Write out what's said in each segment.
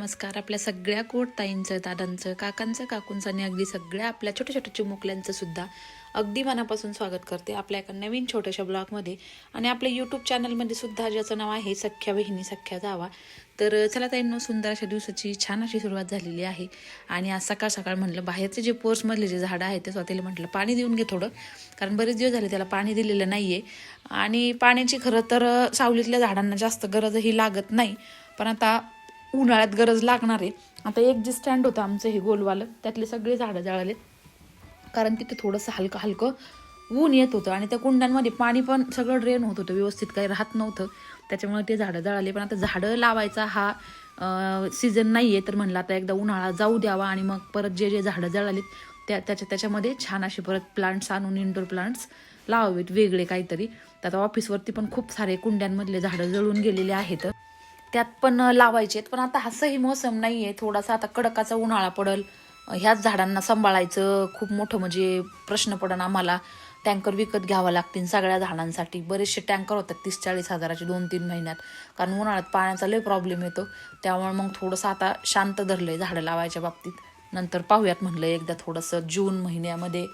नमस्कार. आपल्या सगळ्या कोट ताईंचं दादांचं काकांचं काकूंचं आणि अगदी सगळ्या आपल्या छोट्या छोट्या चिमुकल्यांचं सुद्धा अगदी मनापासून स्वागत करते आपल्या एका नवीन छोट्याशा ब्लॉगमध्ये. आणि आपल्या यूट्यूब चॅनलमध्ये सुद्धा ज्याचं नाव आहे सख्या बहिणी सख्या जावा. तर चला ताईंनो सुंदर अशा दिवसाची छान अशी सुरुवात झालेली आहे. आणि आज सकाळ सकाळ म्हटलं बाहेरचे जे पोर्समधले जे झाडं आहेत ते स्वतःला म्हटलं पाणी देऊन घे थोडं. कारण बरेच दिवस झाले त्याला पाणी दिलेलं नाही आहे आणि पाण्याची खरं तर सावलीतल्या झाडांना जास्त गरजही लागत नाही. पण आता उन्हाळ्यात गरज लागणार आहे. आता एक जे स्टँड होतं आमचं हे गोलवालं त्यातले सगळे झाडं जळाले. कारण तिथे थोडंसं हलकं हलकं ऊन येत होतं आणि त्या कुंड्यांमध्ये पाणी पण सगळं ड्रेन होत होतं व्यवस्थित काही राहत नव्हतं. त्याच्यामुळे ते झाडं जळाले. पण आता झाडं लावायचा हा सीझन नाही आहे तर म्हणलं आता एकदा उन्हाळा जाऊ द्यावा आणि मग परत जे जे झाडं जळालीत त्या त्याच्या त्याच्यामध्ये छान असे परत प्लांट्स आणून इनडोर प्लांट्स लावावेत. वेगळे काहीतरी. तर आता ऑफिसवरती पण खूप सारे कुंड्यांमधले झाडं जळून गेलेले आहेत. त्यात पण लावायचे आहेत. पण आता असंही मोसम नाही आहे थोडासा आता कडकाचा उन्हाळा पडल. ह्याच झाडांना सांभाळायचं खूप मोठं म्हणजे प्रश्न पडन आम्हाला. टँकर विकत घ्यावं लागतील सगळ्या झाडांसाठी. बरेचसे टँकर होतात तीस चाळीस हजाराचे दोन तीन महिन्यात. कारण उन्हाळ्यात पाण्याचा लय प्रॉब्लेम येतो. त्यामुळे मग थोडंसं आता शांत धरलंय झाडं लावायच्या बाबतीत. नंतर पाहूयात म्हणलं एकदा थोडंसं जून महिन्यामध्ये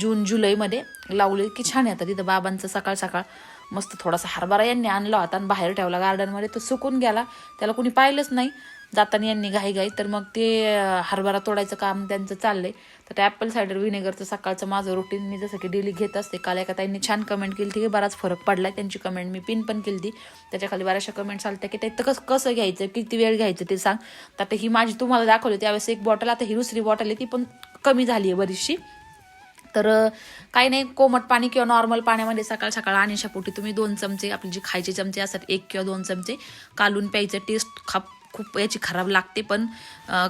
जून जुलैमध्ये लावले की छान येतात तिथं बाबांचं सकाळ सकाळ मस्त थोडासा हरभरा यांनी आणला होता आणि बाहेर ठेवला गार्डनमध्ये तो सुकून गेला. त्याला कोणी पाहिलंच नाही. जाताना यांनी घाई घाई. तर मग ते हरभरा तोडायचं काम त्यांचं चाललंय. तर ते ॲपल सायडर व्हिनेगरचं सकाळचं माझं रुटीन मी जसं की डेली घेत असते. काल एका ताईंनी छान कमेंट केली की बराच फरक पडलाय. त्यांची कमेंट मी पिन पण केली ती त्याच्याखाली बऱ्याचशा कमेंट्स आल्या की ते कसं कसं घ्यायचं? किती वेळ घ्यायचं ते सांग. तर आता ही माझी तुम्हाला दाखवली त्यावेळेस एक बॉटल आता ही दुसरी बॉटल आहे. ती पण कमी झाली आहे बरीचशी. तर काही नाही कोमट पाणी किंवा नॉर्मल पाण्यामध्ये सकाळ सकाळ आणि पोटी तुम्ही दोन चमचे आपले जे खायचे चमचे असतात एक किंवा दोन चमचे कालून प्यायचं टेस्ट खाप खूप याची खराब लागते. पण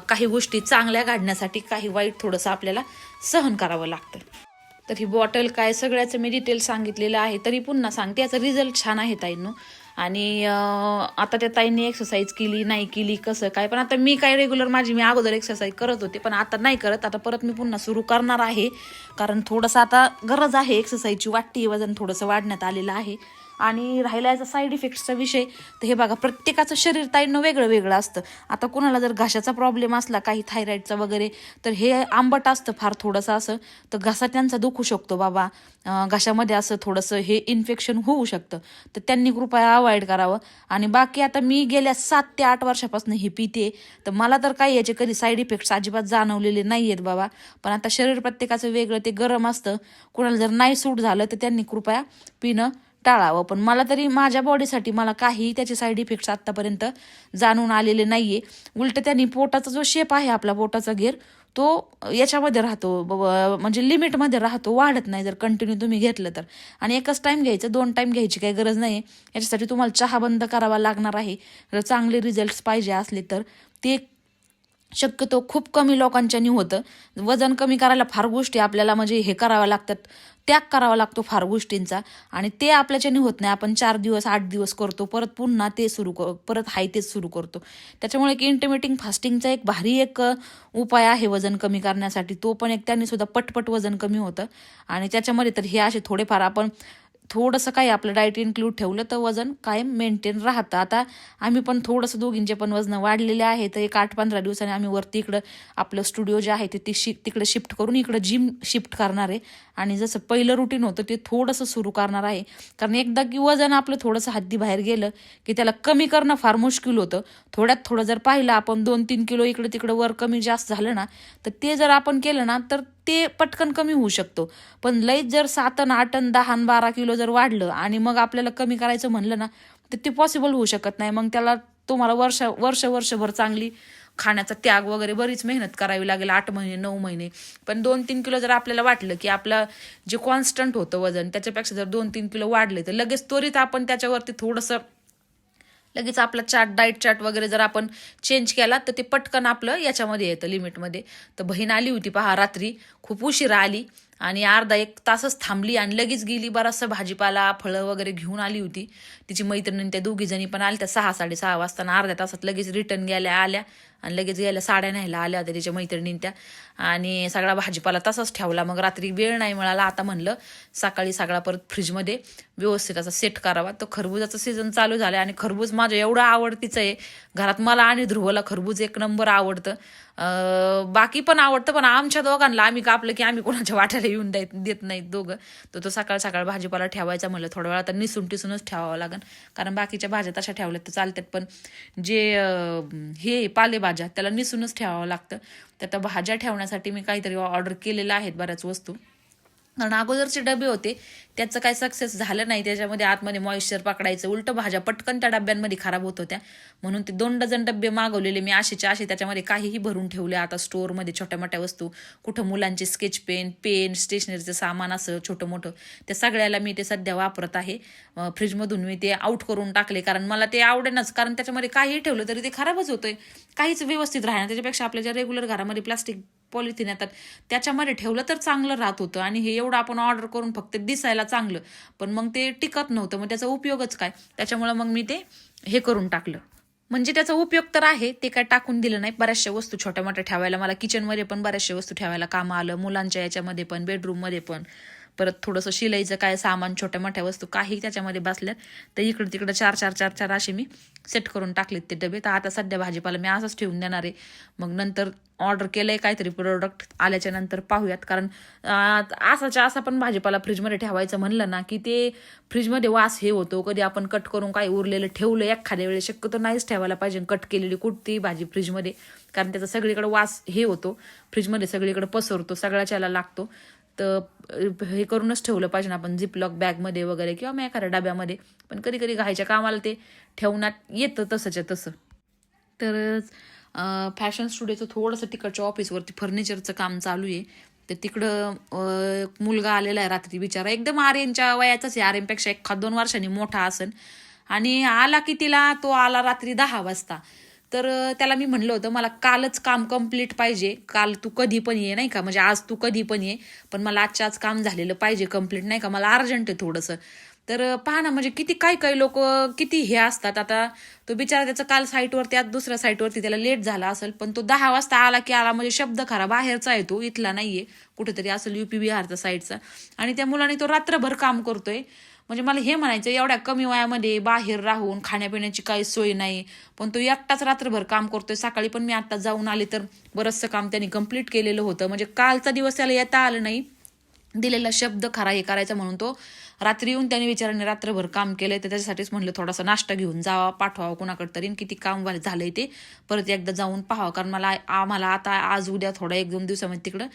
काही गोष्टी चांगल्या काढण्यासाठी काही वाईट थोडंसं आपल्याला सहन करावं लागतं. तर ही बॉटल काय सगळ्याचं मी डिटेल सांगितलेलं आहे तरी पुन्हा सांगते. याचा रिझल्ट छान आहे ताईंनो. आणि आता त्या ताईंनी एक्सरसाइज केली नाही केली कसं काय पण आता मी काय रेग्युलर माझी मी अगोदर एक्सरसाइज करत होते पण आता नाही करत. आता परत मी पुन्हा सुरू करणार आहे. कारण थोडंसं आता गरज आहे एक्सरसाइजची वाटते वजन थोडंसं वाढण्यात आलेलं आहे. आणि राहिला याचा साईड इफेक्टचा विषय तर हे बघा प्रत्येकाचं शरीर ताईनं वेगळं वेगळं असतं. आता कुणाला जर घशाचा प्रॉब्लेम असला काही थायरॉईडचा वगैरे तर हे आंबट असतं फार थोडंसं असं. तर घसा त्यांचा दुखू शकतो बाबा. घशामध्ये असं थोडंसं हे इन्फेक्शन होऊ शकतं. तर त्यांनी कृपया अवॉइड करावं. आणि बाकी आता मी गेल्या सात ते आठ वर्षापासून हे पिते. तर मला तर काही याचे कधी साईड इफेक्ट्स अजिबात जाणवलेले नाही आहेत बाबा. पण आता शरीर प्रत्येकाचं वेगळं ते गरम असतं. कुणाला जर नाही सूट झालं तर त्यांनी कृपया पिणं. टाळावं. पण मला तरी माझ्या बॉडीसाठी मला काही त्याचे साईड इफेक्ट्स आत्तापर्यंत जाणून आलेले नाहीये. उलट त्यांनी पोटाचा जो शेप आहे आपला पोटाचा घेर तो याच्यामध्ये राहतो. ब- म्हणजे लिमिटमध्ये राहतो वाढत नाही जर कंटिन्यू तुम्ही घेतलं तर. आणि एकच टाईम घ्यायचं दोन टाईम घ्यायची काही गरज नाही याच्यासाठी तुम्हाला चहा बंद करावा लागणार आहे. जर चांगले रिझल्ट्स पाहिजे असले तर ते शक्यतो खूप कमी लोकांच्यानी होतं. वजन कमी करायला फार गोष्टी आपल्याला म्हणजे हे कराव्या लागतात त्याग करावा लागतो फार गोष्टींचा. आणि ते आपल्याच्याने होत नाही. आपण चार दिवस आठ दिवस करतो परत पुन्हा ते सुरू कर परत हाय तेच सुरू करतो. त्याच्यामुळे एक इंटरमिटिंग फास्टिंगचा एक भारी एक उपाय आहे वजन कमी करण्यासाठी. तो पण एक त्यांनी सुद्धा पटपट वजन कमी होतं. आणि त्याच्यामध्ये तर हे असे थोडेफार आपण थोडंसं काही आपलं डाएट इन्क्लूड ठेवलं तर वजन कायम मेंटेन राहतं. आता आम्ही पण थोडंसं दोघींचे पण वजन वाढलेले आहे. तर एक आठ पंधरा दिवसांनी आम्ही वरती इकडं आपलं स्टुडिओ जे आहे ते ती शि तिकडे शिफ्ट करून इकडं जिम शिफ्ट करणार आहे. आणि जसं पहिलं रुटीन होतं ते थोडंसं सुरू करणार आहे. कारण एकदा की वजन आपलं थोडंसं हद्दी बाहेर गेलं की त्याला कमी करणं फार मुश्किल होतं. थोड्यात थोडं जर पाहिलं आपण दोन तीन किलो इकडं तिकडं वर कमी जास्त झालं ना तर ते जर आपण केलं ना तर ते पटकन कमी होऊ शकतो. पण लईच जर सात आणि आठ आणि दहा आणि बारा किलो जर वाढलं आणि मग आपल्याला कमी करायचं म्हणलं ना तर ते पॉसिबल होऊ शकत नाही. मग त्याला तुम्हाला वर्ष वर्ष वर्षभर चांगली खाण्याचा त्याग वगैरे बरीच मेहनत करावी लागेल आठ महिने नऊ महिने. पण दोन तीन किलो जर आपल्याला वाटलं की आपलं जे कॉन्स्टंट होतं वजन त्याच्यापेक्षा जर दोन तीन किलो वाढले तर लगेच त्वरित आपण त्याच्यावरती थोडंसं लगेच आपला चार्ट डाईट चार्ट वगैरे जर आपण चेंज केला तर ते पटकन आपलं याच्यामध्ये येतं लिमिटमध्ये तर बहीण आली होती पहा रात्री. खूप उशिरा आली. आणि अर्धा एक तासच थांबली आणि लगेच गेली बराचसा भाजीपाला फळं वगैरे घेऊन आली होती. तिची मैत्रिणी त्या दोघी जणी पण आल्या त्या सहा साडेसहा वाजता आणि अर्ध्या तासात लगेच रिटर्न गेल्या आल्या आणि लगेच गेल्या साड्या न्यायला आल्या होत्या तिच्या मैत्रिणीं त्या. आणि सगळा भाजीपाला तसाच ठेवला. मग रात्री वेळ नाही मिळाला. आता म्हणलं सकाळी सगळा परत फ्रीजमध्ये व्यवस्थित असा सेट करावा. तर खरबुजाचं सीझन चालू झालं आणि खरबूज माझं एवढं आवडतीचं आहे. घरात मला आणि ध्रुवला खरबूज एक नंबर आवडतं. बाकी पण आवडतं पण आमच्या दोघांना आम्ही कापलं की आम्ही कोणाच्या वाट्याला येऊन देत देत नाहीत दोघं. तर तो सकाळ सकाळ भाजीपाला ठेवायचा म्हणलं थोडा वेळा तर निसून टिसूनच ठेवावं लागेल कारण बाकीच्या भाज्या तशा ठेवल्यात तर चालतात पण जे हे पालेभाज्या त्याला निसूनच ठेवावं लागतं. तर त्या भाज्या ठेवण्यासाठी मी काहीतरी ऑर्डर केलेल्या आहेत बऱ्याच वस्तू. कारण अगोदरचे डबे होते त्याचं काय सक्सेस झालं नाही. त्याच्यामध्ये आतमध्ये मॉइश्चर पकडायचं उलटं भाज्या पटकन त्या डब्यांमध्ये खराब होत होत्या. म्हणून ते दोन डझन डबे मागवलेले मी असेच्या असे त्याच्यामध्ये काहीही भरून ठेवले. आता स्टोअरमध्ये छोट्या मोठ्या वस्तू कुठं मुलांचे स्केच पेन पेन स्टेशनरीचं सामान असं छोटं मोठं त्या सगळ्याला मी ते सध्या वापरत आहे. फ्रीजमधून मी ते आउट करून टाकले. कारण मला ते आवडेनच. कारण त्याच्यामध्ये काहीही ठेवलं तरी ते खराबच होतंय. काहीच व्यवस्थित राहणार त्याच्यापेक्षा आपल्या ज्या रेग्युलर घरामध्ये प्लास्टिक पॉलिथिन येतात त्याच्यामध्ये ठेवलं तर चांगलं राहत होतं. आणि हे एवढं आपण ऑर्डर करून फक्त दिसायला चांगलं. पण मग ते टिकत नव्हतं मग त्याचा उपयोगच काय? त्याच्यामुळं मग मी ते हे करून टाकलं. म्हणजे त्याचा उपयोग तर आहे ते काय टाकून दिलं नाही. बऱ्याचशा वस्तू छोट्या मोठ्या ठेवायला मला किचनमध्ये पण बऱ्याचशा वस्तू ठेवायला कामं आलं. मुलांच्या याच्यामध्ये पण बेडरूममध्ये पण. परत थोडंसं शिलाईचं काय सामान छोट्या मोठ्या वस्तू काही त्याच्यामध्ये बसल्यात. तर इकडं तिकडं चार चार चार चार असे मी सेट करून टाकलेत ते डबे. तर आता सध्या भाजीपाला मी असंच ठेवून देणार आहे. मग नंतर ऑर्डर केलंय काहीतरी प्रोडक्ट आल्याच्यानंतर पाहूयात. कारण असाच्या असा पण भाजीपाला फ्रीजमध्ये ठेवायचं म्हणलं ना की ते फ्रीजमध्ये वास हे होतो. कधी आपण कट करून काही उरलेलं ठेवलं एखाद्या वेळेस शक्यतो नाहीच ठेवायला पाहिजे. कट केलेली कुठती भाजी फ्रीजमध्ये कारण त्याचा सगळीकडे वास हे होतो. फ्रीजमध्ये सगळीकडे पसरतो सगळ्याच्याला लागतो. तर हे करूनच ठेवलं पाहिजे ना आपण झिपलॉक बॅगमध्ये वगैरे किंवा मग एखाद्या डब्यामध्ये. पण कधी कधी घायच्या कामाला ते ठेवण्यात येतं तसंच्या तसं. तर फॅशन स्टुडिओचं थोडंसं तिकडच्या ऑफिसवरती फर्निचरचं काम चालू आहे. तर तिकडं मुलगा आलेला आहे रात्री बिचारा. एकदम आर्यनच्या वयाचाच आहे. आर्यनपेक्षा एखाद दोन वर्षांनी मोठा असन. आणि आला की तिला तो आला रात्री दहा वाजता. तर त्याला मी म्हणलं होतं मला कालच काम कंप्लीट पाहिजे. काल तू कधी पण ये नाही का? म्हणजे आज तू कधी पण ये पण मला आजच्या आज काम झालेलं पाहिजे कंप्लीट नाही का? मला अर्जंट आहे थोडंसं. तर पहा ना म्हणजे किती काही काही लोक किती हे असतात. आता तो बिचारा त्याचं काल साईटवरती आज दुसऱ्या साईटवरती त्याला लेट झाला असेल पण तो दहा वाजता आला की आला म्हणजे शब्द खरा बाहेरचा आहे तो इथला नाहीये. कुठेतरी असेल युपी बिहारचा साईडचा आणि त्या मुलाने तो रात्रभर काम करतोय. म्हणजे मला हे म्हणायचं एवढ्या कमी वयामध्ये बाहेर राहून खाण्यापिण्याची काही सोय नाही पण तो एकटाच रात्रभर काम करतोय. सकाळी पण मी आत्ता जाऊन आले तर बरंचसं काम त्यांनी कंप्लीट केलेलं होतं. म्हणजे कालचा दिवस त्याला येता आलं नाही. दिलेला शब्द खरा हे करायचा म्हणून तो रात्री येऊन त्याने विचाराने रात्रभर काम केलंय तर त्याच्यासाठीच म्हणलं थोडासा नाश्ता घेऊन जावा पाठवावा कोणाकडे तरी किती काम झालंय ते. परत एकदा जाऊन पाहावं कारण मला आम्हाला आता आज उद्या थोडा एक दोन दिवसामध्ये तिकडं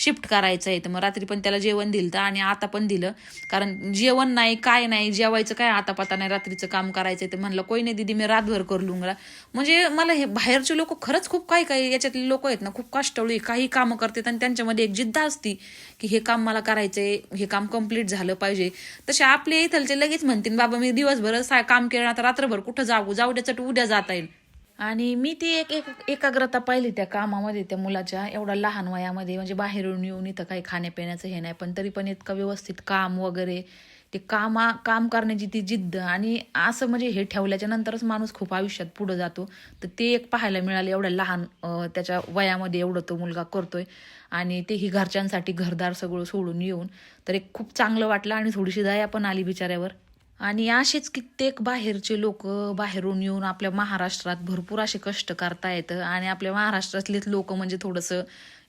शिफ्ट करायचं आहे तर मग रात्री पण त्याला जेवण दिलं आणि आता पण दिलं. कारण जेवण नाही काय नाही जेवायचं काय आता पता नाही रात्रीचं काम करायचं आहे तर म्हणलं कोई नाही दिदी मी रातभर कर लुंगला म्हणजे मला हे बाहेरचे लोक खरंच खूप काही काही याच्यातले लोक आहेत ना खूप कष्टळू काही कामं करतात आणि त्यांच्यामध्ये एक जिद्द असती की हे काम मला करायचंय हे काम कंप्लीट झालं पाहिजे. तसे आपले इथलचे लगेच म्हणतील बाबा मी दिवसभर काम केलं आता रात्रभर कुठं जाऊ? जाऊ द्याचं उद्या जाता येईल. आणि मी ती एक एक एकाग्रता पाहिली त्या कामामध्ये त्या मुलाच्या एवढा लहान वयामध्ये. म्हणजे बाहेरून येऊन इथं काही खाण्यापिण्याचं हे नाही पण तरी पण इतकं व्यवस्थित काम वगैरे ते कामा काम करण्याची ती जिद्द. आणि असं म्हणजे हे ठेवल्याच्या नंतरच माणूस खूप आयुष्यात पुढं जातो. तर ते एक पाहायला मिळालं एवढ्या लहान त्याच्या वयामध्ये एवढं तो मुलगा करतोय. आणि तेही घरच्यांसाठी घरदार सगळं सोडून येऊन. तर एक खूप चांगलं वाटलं आणि थोडीशी दया पण आली बिचाऱ्यावर. आणि असेच कित्येक बाहेरचे लोक बाहेरून येऊन आपल्या महाराष्ट्रात भरपूर असे कष्ट करता येतं आणि आपल्या महाराष्ट्रातलेच लोक म्हणजे थोडंसं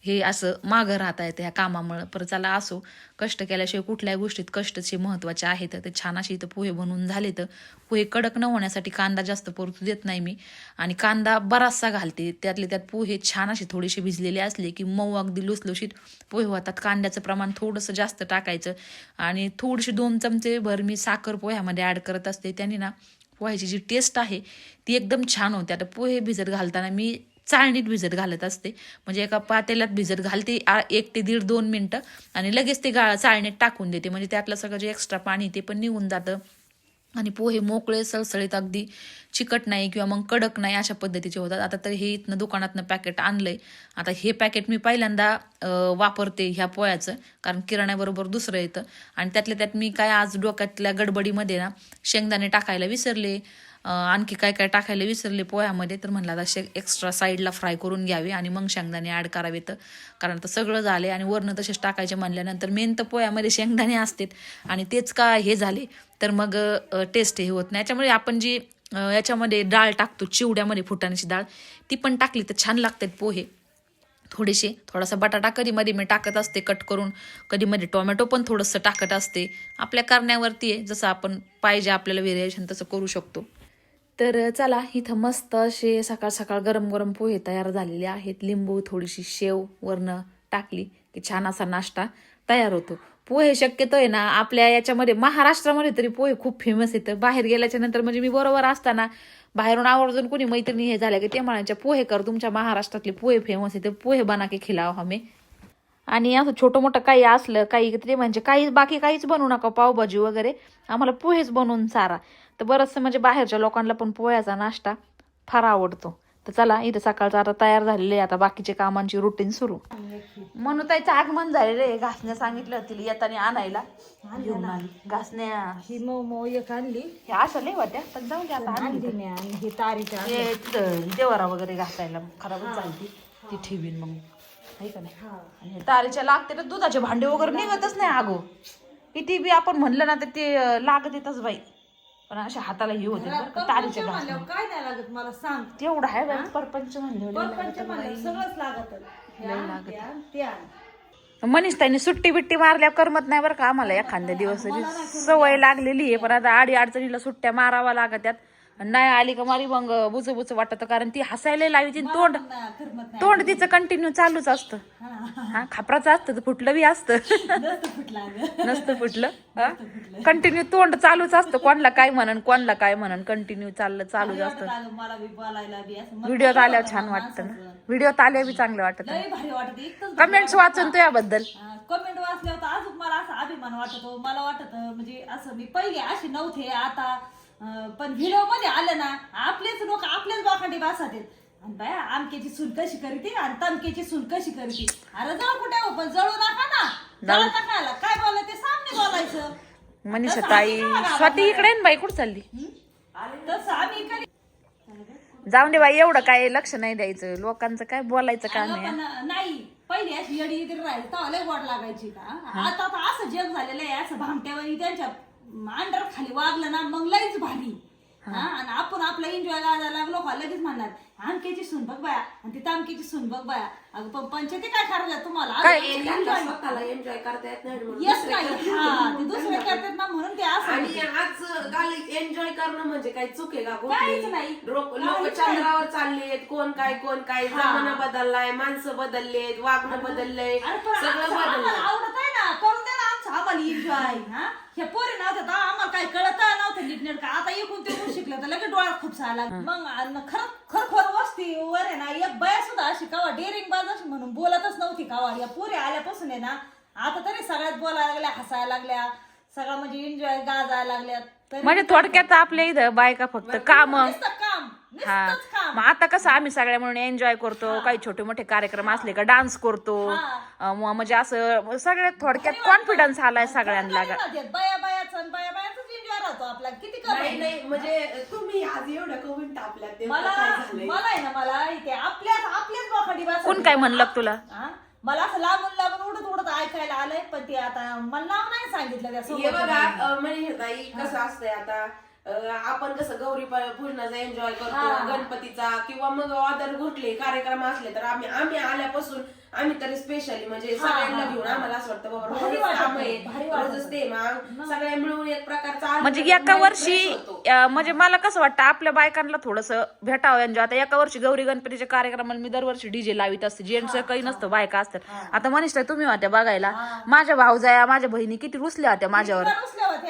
हे असं मागं राहता येतं ह्या कामामुळं. पर चला असो कष्ट केल्याशिवाय कुठल्याही गोष्टीत कष्टचे महत्त्वाचे आहेत. ते छान असे इथं पोहे बनवून झाले तर पोहे कडक न होण्यासाठी कांदा जास्त परतू देत नाही मी. आणि कांदा बराचसा घालते. त्यातले त्यात पोहे छान असे थोडेसे भिजलेले असले की मऊ अगदी लुसलुशीत पोहे होतात. कांद्याचं प्रमाण थोडंसं जास्त टाकायचं. आणि थोडीशी दोन चमचे भर मी साखर पोह्या त्यामध्ये ॲड करत असते. त्याने ना पोह्याची जी टेस्ट आहे ती एकदम छान होते. आता पोहे भिजत घालताना मी चाळणीत भिजत घालत असते. म्हणजे एका पातेल्यात भिजत घालते एक ते दीड दोन मिनटं. आणि लगेच ते गा चाळणीत टाकून देते. म्हणजे त्यातलं सगळं जे एक्स्ट्रा पाणी ते पण निघून जातं. आणि पोहे मोकळे सळसळीत अगदी चिकट नाही किंवा मग कडक नाही अशा पद्धतीचे होतात. आता तर हे इथनं दुकानातनं पॅकेट आणलंय. आता हे पॅकेट मी पहिल्यांदा वापरते ह्या पोह्याचं कारण किराण्याबरोबर दुसरं येतं. आणि त्यातल्या त्यात मी काय आज डोक्यातल्या गडबडीमध्ये ना शेंगदाणे टाकायला विसरले. आणखी काय काय टाकायला विसरले पोह्यामध्ये तर म्हणला आता एक्स्ट्रा साईडला फ्राय करून घ्यावे आणि मग शेंगदाणे ॲड करावेत कारण तर सगळं झाले आणि वरनं तसेच टाकायचे म्हणल्यानंतर मेन तर पोह्यामध्ये शेंगदाणे असतात. आणि तेच का हे झाले? तर मग टेस्ट हे होत नाही. याच्यामुळे आपण जी याच्यामध्ये डाळ टाकतो चिवड्यामध्ये फुटाण्याची डाळ ती पण टाकली तर छान लागतात पोहे. थोडेसे थोडासा बटाटा कधी मध्ये मी टाकत असते कट करून. कधी मध्ये टोमॅटो पण थोडंसं टाकत असते. आपल्या करण्यावरती आहे. जसं आपण पाहिजे आपल्याला व्हेरिएशन तसं करू शकतो. तर चला इथं मस्त असे सकाळ सकाळ गरम गरम पोहे तयार झालेले आहेत. लिंबू थोडीशी शेव वरनं टाकली की छान असा नाश्ता तयार होतो. पोहे शक्यतो आहे ना आपल्या याच्यामध्ये महाराष्ट्रामध्ये तरी पोहे खूप फेमस येतं बाहेर गेल्याच्यानंतर म्हणजे मी बरोबर असताना बाहेरून आवर्जून कोणी मैत्रिणी हे झाल्या की ते म्हणायच्या पोहे कर तुमच्या महाराष्ट्रातले पोहे फेमस आहेत. पोहे बना के खिलाव हमे. आणि असं छोटं मोठं काही असलं काही ते म्हणजे काही बाकी काहीच बनवू नका पावभाजी वगैरे. आम्हाला पोहेच बनवून सारा. तर बरंचसं म्हणजे बाहेरच्या लोकांना पण पोह्याचा नाश्ता फार आवडतो. तर चला इथं सकाळचं आता तयार झालेले आता बाकीचे कामांची रुटीन सुरू. म्हणून त्याचं आगमन झालेलं आहे. घासण्या सांगितलं तिला येताना आणायला. घेऊन आली. घासण्या. ही मो मो एक आणली. हे अशा लय होत्या पण जाऊ दे आता आणली आणि ही तारीच्या हे तिथं देवारा वगैरे घासायला खराबच झाली ती. ठेवीन मग. आहे का नाही? आणि हे तारेच्या लागते तर दुधाचे भांडे वगैरे निघतच नाही अगो. किती बी आपण म्हणलं ना तर ते अं, लागत येतच बाई. पण अशा हाताला हे होते बरं का तारेच्या घास म्हणल्यावर काय नाही लागत मला सांग. तेवढं आहे बाई परपंच म्हणलं परपंच म्हणल्यावर सगळंच लागत. मनीष ताईने सुट्टी बिट्टी मारल्या करमत नाही बरं का आम्हाला एखाद्या दिवस तरी सवय लागलेली आहे पण आता आडी अडचणीला सुट्ट्या मारावा लागत्यात. नाही आली का मारी मग बुच बुच वाटत कारण ती हसायला लावी ती तोंड. तोंड तिचं कंटिन्यू चालूच असतं. हा. खापराचं असतं तर फुटलं बी असतं. नसतं फुटलं कंटिन्यू तोंड चालूच असतं कोणला काय म्हणन कोणला काय म्हणन कंटिन्यू चाललं चालूच असतं. व्हिडिओत आल्यावर छान वाटतं ना. व्हिडिओत आल्यावर बी चांगलं वाटत कमेंट्स वाचून तो याबद्दल. कमेंट वाचल्यावर अजून मला असा अभिमान वाटतो मला वाटत म्हणजे असं मी पहिले अशी नव्हते आता पण व्हिडिओमध्ये आलं ना आपलेच लोक आपलेच बाखांडी बसत आहेत आणि बाया आमक्याची सून कशी करते आणि तमक्याची सून कशी करते? अरे जाऊ कुठे हो, पण जळू नका ना. जळू नका काय बोलायचं ते सामने बोलायचं. मनीषा ताई स्वाती इकडे बाई कुठं चालली? तसं आम्ही जाऊन दे बाई एवढं काय लक्ष नाही द्यायचं. लोकांचं काय बोलायचं लोकांना नाही पहिली अशी येडी राहिली तेव्हा लय गोड लागायची का? आता आता असं जग झालेलं आहे असं भामट्यावर त्यांच्या अंडर खाली वागलं ना मग लईच भारी. हा. आणि आपण आपला एन्जॉय करायला लागलो का लगेच म्हणणार आमक्याची सून बघ बाया आणि ती तामक्याची सून बघ बाया. अगं पण पंचायती काय करायचं तुम्हाला? काय? enjoy- स्वतःला एन्जॉय करता येत नाही म्हणून येत नाही. हा ते दुसरे करतात ना म्हणून ते असं आणि आज गाली एन्जॉय करणं म्हणजे काही चूक आहे का काहीच नाही. लोक काहीच चंद्रावर चाललेत कोण काय कोण काय जमाना बदललाय माणसं बदललेत वागणं बदललंय अरे पण सगळं आमचं आम्हाला बदललंय आवडत आहे ना करून ना आमचं आम्हाला एन्जॉय हा? हे पोरी नव्हतं तर आम्हाला काय कळत नव्हतं नीट नेट आता एकूण ते कोण शिकलं तर लगेच डोळ्यात खूप सायला मग खर खर खर वस्ती वर आहे ना एक बाया सुद्धा अशी कावा डेअरिंग बाज अशी म्हणून बोलतच नव्हती कावा. या पोरी आल्यापासून आहे ना आता तरी सगळ्यात बोलायला लागल्या हसायला लागल्या सगळं म्हणजे एन्जॉय गाजायला लागल्या तरी म्हणजे थोडक्यात आपल्या इथं बायका फक्त काम. नुसतं काम हा. मग आता कसं आम्ही सगळ्या म्हणून एन्जॉय करतो काही छोटे मोठे कार्यक्रम असले का डान्स करतो. मग म्हणजे असं सगळ्यात थोडक्यात कॉन्फिडन्स आलाय सगळ्यांना कमी नव्हते. बाया बायाचं आणि बाया बायाचाच एन्जॉय राहतो आपला. किती नाही कमी नाही म्हणजे तुम्ही आज एवढं कमेंट टाकल्या ते मला काय झालंय? मला आहे ना मला इथे आपल्याच आपल्याच बोखाडी बस कोण काय म्हणलं का तुला मला असं लांबून लांबून उडत उडत ऐकायला आलंय पण ते आता मला नाव नाही सांगितलं त्या हे समोरच्या बघा बाईने. अं, म्हणजे ताई कसं असतंय आता अं, आपण कसं गौरी प- पूजनाचा एन्जॉय करतो हा. गणपतीचा किंवा मग ऑर्डर घुटले कार्यक्रम असले तर आम्ही आम्ही आल्यापासून आम्ही तरी स्पेशली म्हणजे हा, सगळ्यांना हा, घेऊन. आम्हाला असं वाटतं बाबा भारी रोजच वाटत काम आहे, आहे भारी वाटत. रोजच ते मग सगळ्या मिळून एक प्रकारचा म्हणजे एका वर्षी fresh होतो. अं, म्हणजे मला कसं वाटतं आपल्या बायकांना थोडस भेटावं एन्जॉय आता एका वर्षी गौरी गणपतीच्या कार्यक्रमाला मी दरवर्षी डीजे लावित असते जेंट्स काही नसतं बायका असतात. आता मनीष ताई तुम्ही होत्या बघायला. माझ्या भाऊजाया माझ्या बहिणी किती रुसल्या होत्या माझ्यावर.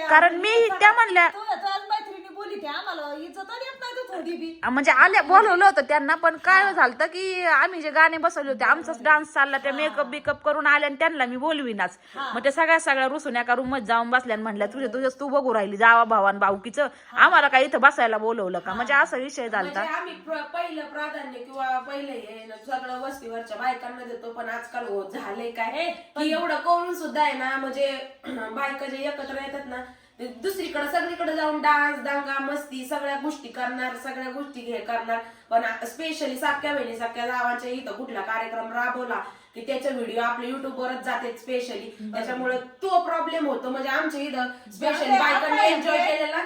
कारण मी त्या म्हणल्या तू- तू आज मैत्रिणी बोली बोलली ती आम्हाला इज्जत देत नाही तू थोडी बी. आ, म्हणजे आल्या बोलवलं होतं त्यांना पण काय झालं की आम्ही जे गाणे बसवले होते आमचाच डान्स चालला त्या मेकअप बिकअप करून आल्या आणि त्यांना मी बोलवीनाच. मग ते सगळ्या सगळ्या रुसून एका रूममध्ये जाऊन बसल्या आणि म्हणल्या तुझे तुझ्याच तू बघू राहिली जावा भावान भाऊकीचं. आम्हाला काय इथं बसायला बोलवलं का? म्हणजे असा विषय झालता. म्हणजे आम्ही प्र- पहिलं प्राधान्य किंवा पहिलं हे न सगळं वस्तीवरच्या बायकांना देतो पण आजकाल हो झालंय काय की एवढं करून सुद्धा आहे ना म्हणजे बायका जे एकत्र येतात ना ते दुसरीकडे सगळीकडे जाऊन डान्स दांगा मस्ती सगळ्या गोष्टी करणार सगळ्या गोष्टी हे करणार. पण स्पेशली साख्या बहिणी साख्या गावाच्या इथं कुठला कार्यक्रम राबवला की त्याचे व्हिडिओ आपल्या युट्यूब वरच जाते स्पेशली त्याच्यामुळे तो प्रॉब्लेम होतो. म्हणजे आमच्या इथं स्पेशली बायकांनी एन्जॉय केलेला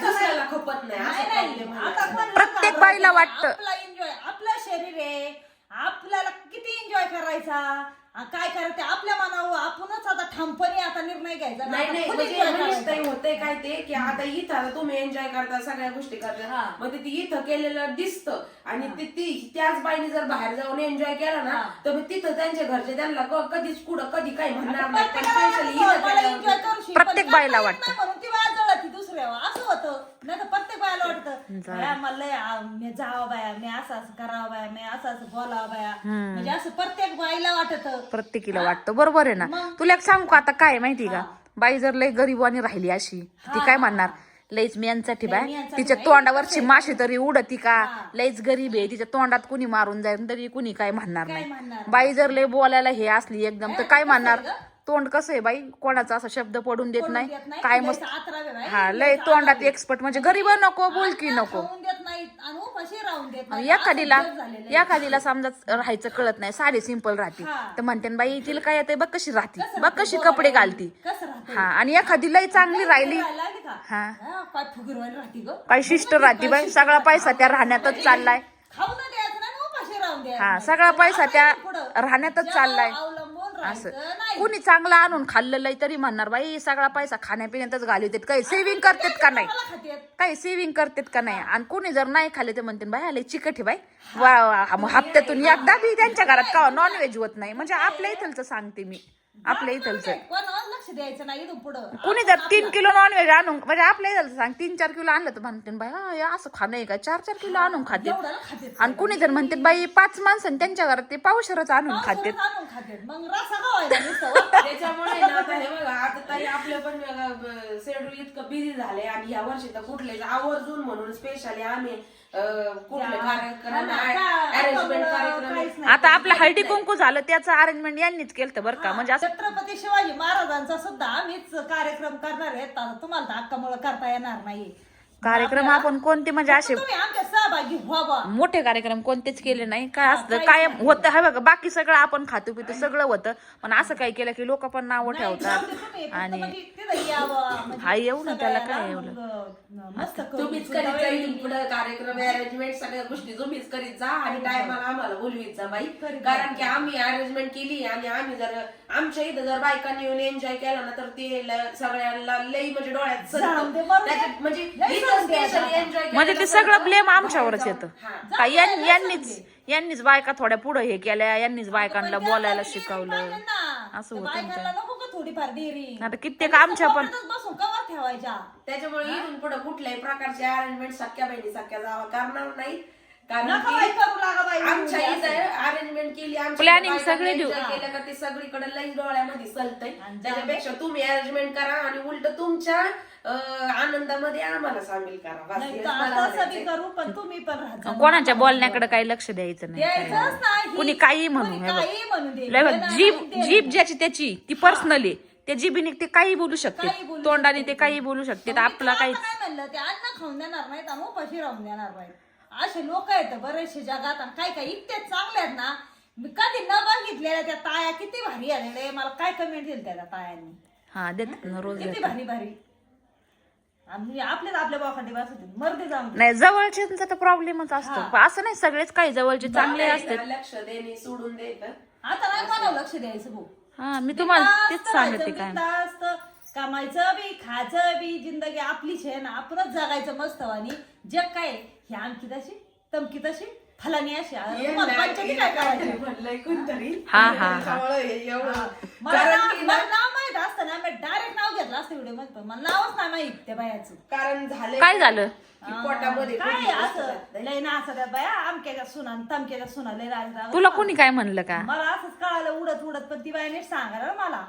दुसऱ्याला खपत नाही. प्रत्येक बाईला. वाटतं. आपला एन्जॉय आपलं शरीर आहे. आपल्याला किती एन्जॉय करायचा? काय करायचं? आपल्या मनावर आपणच आता ठामपणे आता निर्णय घ्यायचा. नाही होतंय काय ते की आता इथं आता तुम्ही एन्जॉय करता सगळ्या गोष्टी करता. हा. मग ते ती इथं केलेलं दिसतं. आणि ते ती त्याच बाईने जर बाहेर जाऊन एन्जॉय केला ना. तर मग तिथं त्यांच्या घरचे त्यांना क- कधीच कुठं कधी काही म्हणणार नाही. पण इथं केल्यावर प्रत्येक बाईला वाटतं. ती दुसऱ्यावर असं होतं. नाही तर प्रत्येक बायाला वाटतं जाऊ. बाया मला लय आ- मी जावं बाया मी असं असं करावं बाया मी असं असं बोलावं बाया. म्हणजे असं प्रत्येक बाईला वाटत. प्रत्येकीला वाटतं. बरोबर आहे ना. तुला एक सांगू का आता काय आहे माहिती का? बाई जर लय गरीबानी राहिली अशी ती काय म्हणणार? लईच मेनसाठी बाय. तिच्या तोंडावरची माशी तरी उडती का? लईच गरीब आहे. तिच्या तोंडात कुणी मारून जाईल? तरी कुणी काय म्हणणार नाही. बाई जर लय बोलायला हे असली एकदम तर काय म्हणणार? तोंड कसं आहे बाई? कोणाचा असा शब्द पडून देत नाही. काय मस्त हा लय तोंडात. एक्सपर्ट म्हणजे गरीब नको बोलकी नको. एखादीला. एखादीला समजा राहायचं कळत नाही साडी सिंपल राहते. तर म्हणते ना, बाई तिला काय येते बघ कशी राहते. बघ कशी कपडे घालती. हा आणि एखादी लय चांगली राहिली हा. काय शिष्ट राहते बाई? सगळा पैसा त्या राहण्यातच चाललाय. हा. सगळा पैसा त्या राहण्यातच चाललाय. असं. कुणी चांगला आणून खाल्लेलं तरी म्हणणार बाई सगळा पैसा खाण्यापिण्यातच घालवतात काही सेव्हिंग करतात का नाही. काही सेव्हिंग करतात का नाही? आणि कोणी जर नाही खाल्ले तर म्हणते बाई आले चिकट आहे बाई. वा हप्त्यातून एकदा बी त्यांच्या घरात का नॉनव्हेज होत नाही. म्हणजे आपल्या इथलचं सांगते मी. आपल्या इथलचं कोणावर लक्ष द्यायचं नाही इथून पुढं कुणी जर तीन किलो नॉनव्हेज आणून म्हणजे आपल्या इथलचं सांग तीन चार किलो आणलं तर म्हणते बाई हा हे असं खाणं आहे का चार चार किलो आणून खाते एवढ्याला. आणि कुणी जर म्हणते बाई पाच माणसं आणि त्यांच्या घरात ते पावशरच आणून खाते पावसाळ्यात आणून खात्यात. मग रसा गावायला नुसतं वर. त्याच्यामुळे ना आता हे बघा आता ताई आपलं पण शेड्यूल इतकं बिझी झालंय आणि ह्या वर्षी तर कुठलेच आवर्जून म्हणून स्पेशली आम्ही कुठले कार्यक्रम कार्यक्रम. आता आपलं हळदी कुंकू झालं त्याचं अरेंजमेंट यांनीच केलं बरं का. म्हणजे असं छत्रपती शिवाजी महाराजांचा सुद्धा आम्हीच कार्यक्रम करणार आहेत. आता तुम्हाला तर हक्कामुळे करता येणार नाही कार्यक्रम आपण कोणते म्हणजे असे तुम्ही आमच्या सहभागी व्हावा. मोठे कार्यक्रम कोणतेच केले नाही. काय असतं काय होतं. हा बघा बाकी सगळं आपण खातो पितो सगळं होतं. पण असं काही केलं की लोक पण नावं. ठेवतात. आणि म्हणजे म्हणजे हा, येऊ ना, त्याला काय एवढं? मग, मस्त तुम्हीच करीत जा इथून पुढे कार्यक्रम अरेंजमेंट सगळ्या गोष्टी तुम्हीच करीत जा आणि टायमाला आम्हाला बोलवीत जा बाई. कारण की आम्ही अरेंजमेंट केली आणि आम्ही जर आमच्या इथं जर बायकांनी येऊन एन्जॉय केला ना तर ते सगळ्यांना लई म्हणजे डोळ्यात म्हणजे म्हणजे ते सगळं ब्लेम आमच्यावरच येतं. हा. यां- यांनीच यांनीच बायका थोड्या पुढे हे केल्या यांनीच बायकांना बोलायला शिकवलं. असं होतं ना बायकांना नको का थोडीफार देरी आता कित्येक आमच्या पण बसून कवर ठेवायच्या. त्याच्यामुळे इथून पुढे कुठल्याही प्रकारचे अरेंजमेंट सख्या बहिणी सख्या जावा करणार नाही कारण नका की बाई करू लागा बाई आमच्या इथं अरेंजमेंट केली बायकांनी सगळे देऊ. केलं का ते सगळीकडे लई डोळ्यामध्ये सलतय. आणि त्याच्यापेक्षा तुम्ही अरेंजमेंट करा आणि उलट तुमच्या अं, आनंदामध्ये आम्हाला सामील करा. बस नाही हेच तर मला आता सगळी म्हणायचंय. करू पण तुम्ही पण राहा कोणाच्या बोलण्याकडे काही लक्ष द्यायचं नाही. द्यायचंच नाही. कुणी काही म्हणू कुणी हे बघ. काही म्हणू दे. लय बघ, देणं जीभ नाही, देणं जीभ नाही. ज्याची त्याची ती पर्सनली त्या जीबीने ते काही बोलू काही शकते बोलू तोंडाने शकते ते. काही बोलू शकते. आपला काही काय म्हणलं? ते अन्न खाऊन देणार नाहीत आणि उपाशी राहून देणार नाही असे लोक आहेत बरेचसे जगात आणि काय काय इतके चांगले आहेत ना. मी कधी न बघितलेल्या त्या ताया किती भारी आलेले मला काय कमेंट दिली त्या तायांनी? हा देतात ना रोज किती. भारी भारी. आम्ही आपलेच आपल्या बाखांडी बस होते मर्दी जाऊन. नाही जवळच्यांचा तर प्रॉब्लेमच असतो. पण असं नाही सगळेच काही जवळचे चांगले असतात. लक्ष देणे सोडून देत आता नाही कोणाला लक्ष द्यायचं भाऊ. हा मी तुम्हाला तेच सांगते काय. कमायचं बी खायचं बी जिंदगी आपलीच आहे ना आपणच जगायचं मस्त आणि जग काय हे आमकी तशी तमकी तशी फलानी अशी. अरे तुम्हाला पंचायती काय करायची? हा, हा, हा. हे मला ना- ना- नाव माहीत असतं ना मी डायरेक्ट नाव घेतलं असतं व्हिडिओमध्ये पण मला नावच नाही माहीत त्या बायाचं. कारण झालं काय झालं? की पोटामध्ये काय असं. लय ना असं त्या बाया आमक्याच्या सुना तमक्याच्या सुना लय राग तुला कोणी काय म्हणलं का? मला असंच कळालं उडत उडत पण ती बाई नीट सांगा ना मला.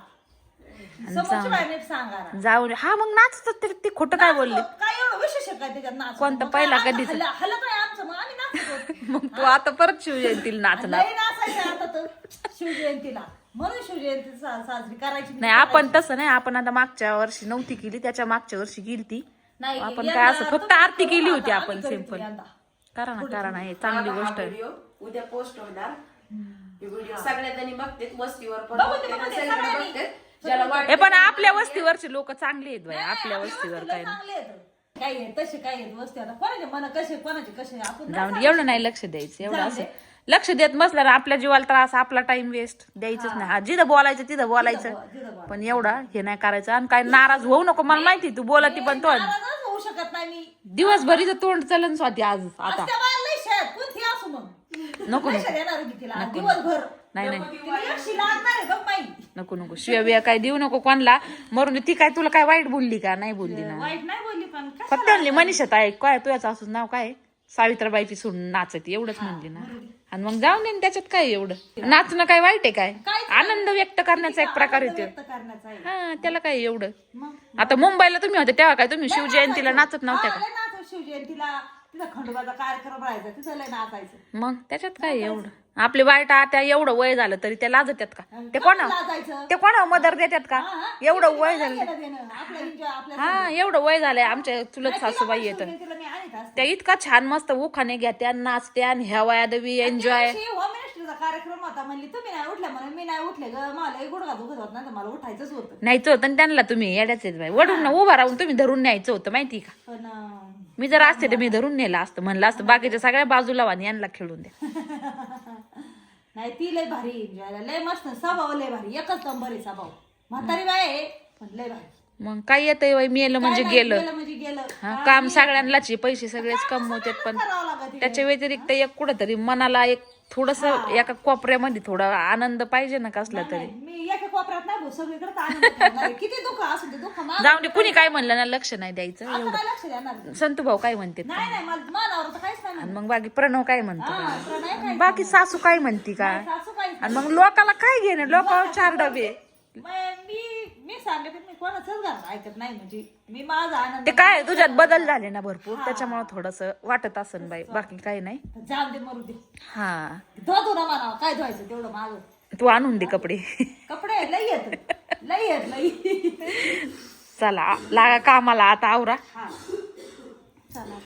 सांगा ना. जाऊ दे. हा मग नाचत ते ती खोटं काय बोलली? काय एवढं विशेष आहे काय त्याच्यात नाच कोणतं पहिला कधीच? हलत आहे आमचं मग आम्ही नाचतो मग तू आता परत शिवजयंतीला नाचणार. लय नाचायचं आता तर शिवजयंतीला. म्हणून शिवजयंती सा- साजरी करायची नाही आपण तसं नाही. आपण आता मागच्या वर्षी नव्हती केली त्याच्या मागच्या वर्षी गेली ती नाही आपण काय असं फक्त आरती केली होती आपण आम्ही करू ना करा ना हे चांगली गोष्ट आहे. व्हिडिओ. उद्या पोस्ट होणार. व्हिडिओ सगळ्या जणी बघतेत वस्तीवर पण बघू बघू सगळ्यांनी. ज्याला वाटतं हे पण आपल्या वस्तीवरचे लोक चांगले आहेत बाई आपल्या आपली वस्तीवर वस्ती काय नाही. चांगली आहेत. काही आहे तसे आहेत वस्ती. आता कोणाचे मन कसे कोणाचे कसे आपण जाऊन दे, एवढं नाही लक्ष द्यायचं एवढं असं. लक्ष देत ना आपल्या जीवाला त्रास आपला टाइम वेस्ट द्यायचंच नाही. हा जिथं बोलायचं तिथं बोलायचं. पण एवढा हे नाही करायचं. आणि काय नाराज होऊ नको मला माहिती तू बोलती पण तो. नाराजच होऊ शकत नाही मी. दिवसभरीचं तोंड चलन स्वाती आज आता. त्या बाया लय शेत. कोणती असू मग? नको, लय नको. शेत येणार की तिला. दिवसभर. नाही नाही. तिला एकशी लागणार आहे बघ बाई. नको नको. शिव्या बिया काय देऊ नको कोणला. मरून. ती काय तुला काय वाईट बोलली का? नाही बोलली ना. वाईट नाही बोलली पण? फक्त म्हणली मनीषा ताई काय तुझ्याच असं नाव काय? सावित्राबाईची सून नाचती एवढंच म्हणली ना. आणि मग जाऊन दे ना, त्याच्यात काय एवढं? नाचणं काय वाईट आहे काय? काहीच आनंद व्यक्त करण्याचा एक प्रकार आनंद येतो व्यक्त करण्याचा आहे. हा त्याला काय एवढं? मग? आता मुंबईला तुम्ही होते तेव्हा काय तुम्ही शिवजयंतीला नाचत नव्हत्या का? नाचायचं शिवजयंतीला. तिथं खंडोबाचा कार्यक्रम राहायचा तिथं लय नाचायचं. मग त्याच्यात काय एवढं? आपले वाईट आता एवढं वय झालं तरी ते लाजत्यात का? ते कोणा लाजायचं? ते कोणा मदर देतात का? हा, हा. एवढं वय झालं. घेणं देणं. आपलं enjoy, आपल्या हा एवढं वय झालंय आमच्या चुलत तिला सासूबाई येत. शिवजयंतीला मी आणीत असते. त्या इतका छान मस्त उखाणे घेत्या नाचत्या आणि ह्या वयादवी एन्जॉय त्या दिवशी कार्यक्रम होता म्हणली तुम्ही नाही उठल्या म्हणून मी नाही उठले ग. मला एक गुडघा दुखत होत नाही तर मला उठायचंच होतं. न्यायचं होतं आणि त्यांना तुम्ही येड्याच आहेत बाई. वडून ना उभा राहून तुम्ही धरून न्यायचं होतं माहिती का? पण अं, मी जर असते तर मी धरून नेलं असतं. म्हणलं असतं बाकीच्या सगळ्या बाजूला वाणी यांना खेळून द्या. नाही ती लय भारी enjoy लय मस्त स्वभाव लय भारी. एकच नंबर आहे स्वभाव. म्हातारी बाय आहे पण लय भारी. मग काय येतंय बाई? मेलं म्हणजे काय नाही, गेलं. गेलं म्हणजे गेलं. हा, काम सगळ्यांनाच आहे, पैसे सगळेच कमवतात पण करावं लागत त्याच्या व्यतिरिक्त एक कुठंतरी मनाला एक थोडस एका कोपऱ्यामध्ये थोडा आनंद पाहिजे ना कसला तरी. मी एका कोपऱ्यात नाही भाऊ सगळीकडे आनंद करणार आहे. किती दुःख असू दे दुःख कुणी काय म्हणलं ना लक्ष नाही द्यायचं लक्ष देणार? संतू भाऊ काय म्हणते? नाही नाही मला मानावर तर काहीच नाही आणि मग बाकी प्रणव काय म्हणतो? हा, काय बाकी सासू काय म्हणती सासू काही आणि मग लोकाला काय घेणं? लोकावर चार डबे. मी मी सांगते मी कोणाचंच गाणं ऐकत नाही म्हणजे मी माझा आनंद ते काय तुझ्यात बदल झाले ना भरपूर त्याच्यामुळे थोडस वाटत असन बाई बाकी काही नाही. जाऊ दे मरू दे. हा. धुवा धुना म्हणावं काय धुवायचं तेवढं माझं तू आणून दे कपडे. कपडे लई येत लई येत लई. चला लागा कामाला आता आवरा. हा. चला.